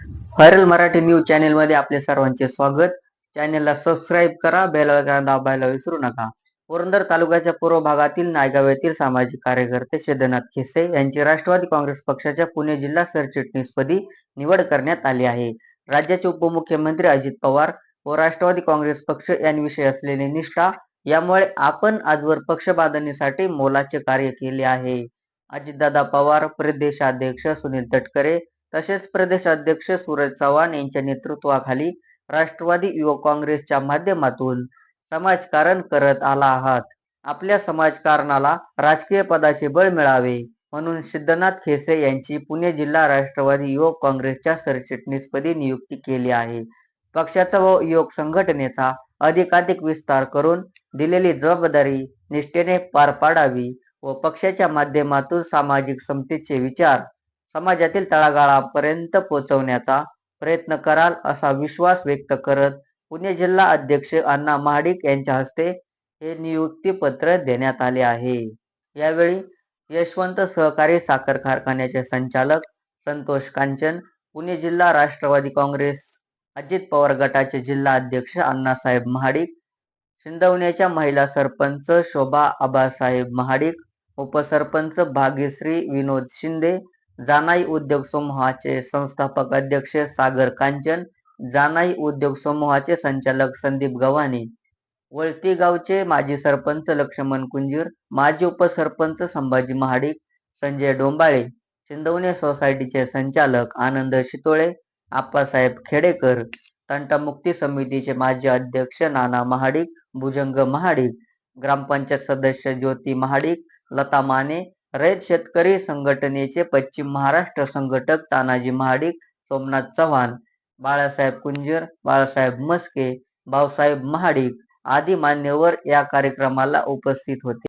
Viral Marathi news चॅनेलमध्ये आपले सर्वांचे स्वागत. चॅनेलला सबस्क्राईब करा बेल आयकॉन दाबायला विसरू नका. पुरंदर तालुक्याच्या पूर्व भागातील नायगाव येथील सामाजिक कार्यकर्ते शेदनाथ खिसे यांची राष्ट्रवादी काँग्रेस पक्षाच्या पुणे जिल्हा सरचिटणीसपदी निवड करण्यात आली आहे. राज्याचे उपमुख्यमंत्री अजित पवार व राष्ट्रवादी काँग्रेस पक्ष यांविषयी असलेली निष्ठा यामुळे आपण आजवर पक्ष बांधणीसाठी मोलाचे कार्य केले आहे. अजितदादा पवार प्रदेशाध्यक्ष सुनील तटकरे तसेच प्रदेशाध्यक्ष सूरज चव्हाण यांच्या नेतृत्वाखाली राष्ट्रवादी युवक काँग्रेसच्या माध्यमातून समाजकारण करत आला आहात. आपल्या समाजकारणाला राजकीय पदाचे बळ मिळावे म्हणून सिद्धनाथ खेसे यांची पुणे जिल्हा राष्ट्रवादी युवक काँग्रेसच्या सरचिटणीसपदी नियुक्ती केली आहे. पक्षाचा व युवक संघटनेचा अधिकाधिक विस्तार करून दिलेली जबाबदारी निष्ठेने पार पाडावी व पक्षाच्या माध्यमातून सामाजिक समतेचे विचार समाजातील तळागाळापर्यंत पोहोचवण्याचा प्रयत्न कराल असा विश्वास व्यक्त करत पुणे जिल्हा अध्यक्ष अण्णा महाडिक यांच्या हस्ते हे नियुक्ती पत्र देण्यात आले आहे. यावेळी यशवंत सहकारी साखर कारखान्याचे संचालक संतोष कांचन पुणे जिल्हा राष्ट्रवादी काँग्रेस अजित पवार गटाचे जिल्हा अध्यक्ष अण्णासाहेब महाडिक शिंदवण्याच्या महिला सरपंच शोभा आबासाहेब महाडिक उपसरपंच भाग्यश्री विनोद शिंदे जानाई उद्योग समूहाचे संस्थापक अध्यक्ष सागर कांचन जानाई उद्योग समूहाचे संचालक संदीप गव्हाणे वळती गावचे माजी सरपंच लक्ष्मण कुंजीर माजी उपसरपंच संभाजी महाडिक संजय डोंबाळे शिंदवणे सोसायटीचे संचालक आनंद शितोळे आप्पासाहेब खेडेकर तंटामुक्ती समितीचे माजी अध्यक्ष नाना महाडिक भुजंग महाडिक ग्रामपंचायत सदस्य ज्योती महाडिक लता माने रयत शेतकरी संघटनेचे पश्चिम महाराष्ट्र संघटक तानाजी महाडिक सोमनाथ चव्हाण बाळासाहेब कुंजीर बाळासाहेब मस्के भाऊसाहेब महाडिक आदी मान्यवर या कार्यक्रमाला उपस्थित होते.